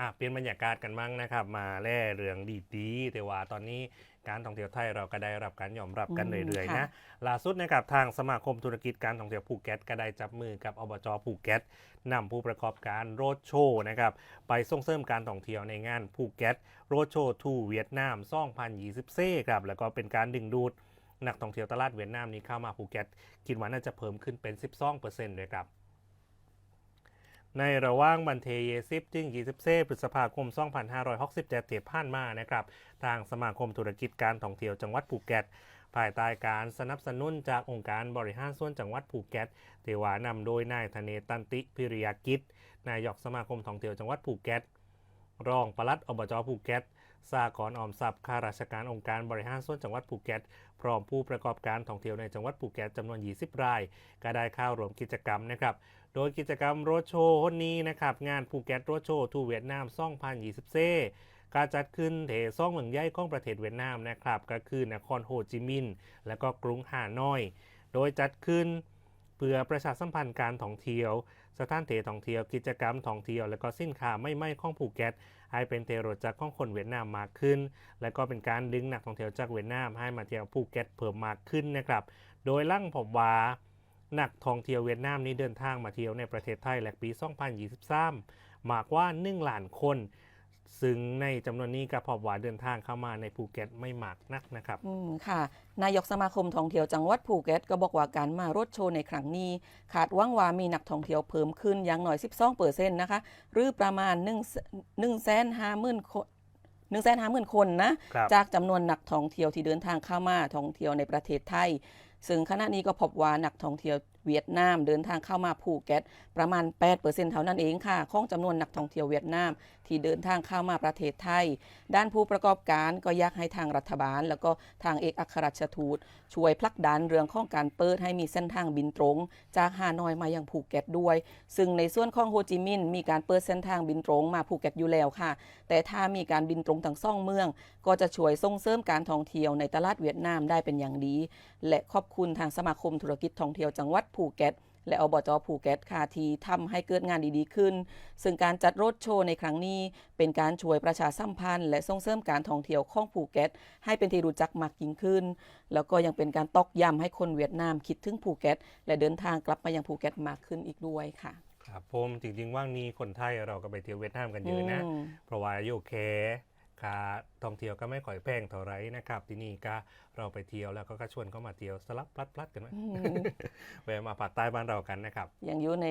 อะเปลี่ยนบรรยากาศกันมั่งนะครับ มาแล่เรื่องดีๆแต่ว่าตอนนี้การท่องเที่ยวไทยเราก็ได้รับการยอมรับกันอืมเรื่อยๆค่ะนะล่าสุดนะครับทางสมาคมธุรกิจการท่องเที่ยวภูเก็ตก็ได้จับมือกับอบจภูเก็ตนำผู้ประกอบการโรดโชว์นะครับไปส่งเสริมการท่องเที่ยวในงานภูเก็ตโรดโชว์ทูเวียดนาม2024ครับแล้วก็เป็นการดึงดูดนักท่องเที่ยวตลาดเวียดนามนี้เข้ามาภูเก็ตคิดว่าน่าจะเพิ่มขึ้นเป็น 12%เลยครับ ในระหว่างบันเทเยซิบจึงยีสิบเซพฤษภาคม 2567ที่ผ่านมานะครับ ทางสมาคมธุรกิจการท่องเที่ยวจังหวัดภูเก็ต ภายใต้การสนับสนุนจากองค์การบริหารส่วนจังหวัดภูเก็ตเทวานำโดยนายธเนตันติพิริยกิจ นายกสมาคมท่องเที่ยวจังหวัดภูเก็ต รองปลัดอบจภูเก็ตสากรออมทรัพย์ข้าราชการองค์การบริหารส่วนจังหวัดภูเก็ต พร้อมผู้ประกอบการท่องเที่ยวในจังหวัดภูเก็ตจำนวน 20 ราย ก็ได้เข้าร่วมกิจกรรมนะครับ โดยกิจกรรมโรดโชว์นี้นะครับ งานภูเก็ตโรดโชว์ทูเวียดนาม2024การจัดขึ้นเทซ่องเมืองใหญ่ของประเทศเวียดนามนะครับ ก็คือนครโฮจิมินห์และก็กรุงฮานอย โดยจัดขึ้น เพื่อประชาสัมพันธ์การท่องเที่ยว สถานที่ท่องเที่ยวกิจกรรมท่องเที่ยว และก็สินค้าไม่ไม่ของภูเก็ตให้เป็นเทโรจากของคนเวียดนามมากขึ้น และก็เป็นการดึงนักท่องเที่ยวจากเวียดนามให้มาเที่ยวภูเก็ตเพิ่มมากขึ้นนะครับโดยลั่งพบว่านักท่องเที่ยวเวียดนามนี้เดินทางมาเที่ยวในประเทศไทยและปี 2023 มากกว่า1ล้านคน ซึ่งในจำนวนนี้ก็พบว่าเดินทางเข้ามาในภูเก็ตไม่มากนักนะครับ อืมค่ะ นายกสมาคมท่องเที่ยวจังหวัดภูเก็ตก็บอกว่าการมารถโชว์ในครั้งนี้ คาดหวังว่ามีนักท่องเที่ยวเพิ่มขึ้นอย่างหน่อย 12เปอร์เซ็นต์นะคะ หรือประมาณ1 1 5 0 0 0 0คน1 5 0 0 0 0คนนะ ครับ จากจำนวนนักท่องเที่ยวที่เดินทางเข้ามาท่องเที่ยวในประเทศไทย ซึ่งขณะนี้ก็พบว่านักท่องเที่ยวเวียดนามเดินทางเข้ามาภูเก็ตประมาณ 8%เท่านั้นเองค่ะของจำนวนนักท่องเที่ยวเวียดนาม ที่เดินทางเข้ามาประเทศไทย ด้านผู้ประกอบการก็อยากให้ทางรัฐบาล แล้วก็ทางเอกอัครราชทูต ช่วยผลักดันเรื่องของการเปิดให้มีเส้นทางบินตรง จากฮานอยมายังภูเก็ตด้วย ซึ่งในส่วนของโฮจิมินห์มีการเปิดเส้นทางบินตรงมาภูเก็ตอยู่แล้วค่ะ แต่ถ้ามีการบินตรงทั้งสองเมือง ก็จะช่วยส่งเสริมการท่องเที่ยวในตลาดเวียดนามได้เป็นอย่างดี และขอบคุณทางสมาคมธุรกิจท่องเที่ยวจังหวัดภูเก็ต และอบจภูเก็ตค่ะที่ทำให้เกิดงานดีๆขึ้น ซึ่งการจัดรถโชว์ในครั้งนี้เป็นการช่วยประชาสัมพันธ์ และส่งเสริมการท่องเที่ยวของภูเก็ต ให้เป็นที่รู้จักมากยิ่งขึ้น แล้วก็ยังเป็นการตอกย้ำให้คนเวียดนามคิดถึงภูเก็ต และเดินทางกลับมายังภูเก็ตมากขึ้นอีกด้วยค่ะครับผมจริงๆว่างนี้คนไทยเราก็ไปเที่ยวเวียดนามกันเยอะนะอืมเพราะว่าโยเค ค่าท่องเที่ยวก็ไม่ค่อยแพงเท่าไหรนะครับ ที่นี่ก็เราไปเที่ยวแล้วก็ชวนเขามาเที่ยวสลับพลัดๆกันไหมอืมแวะมาภาคใต้บ้านเรากันนะครับ ยังอยู่ใน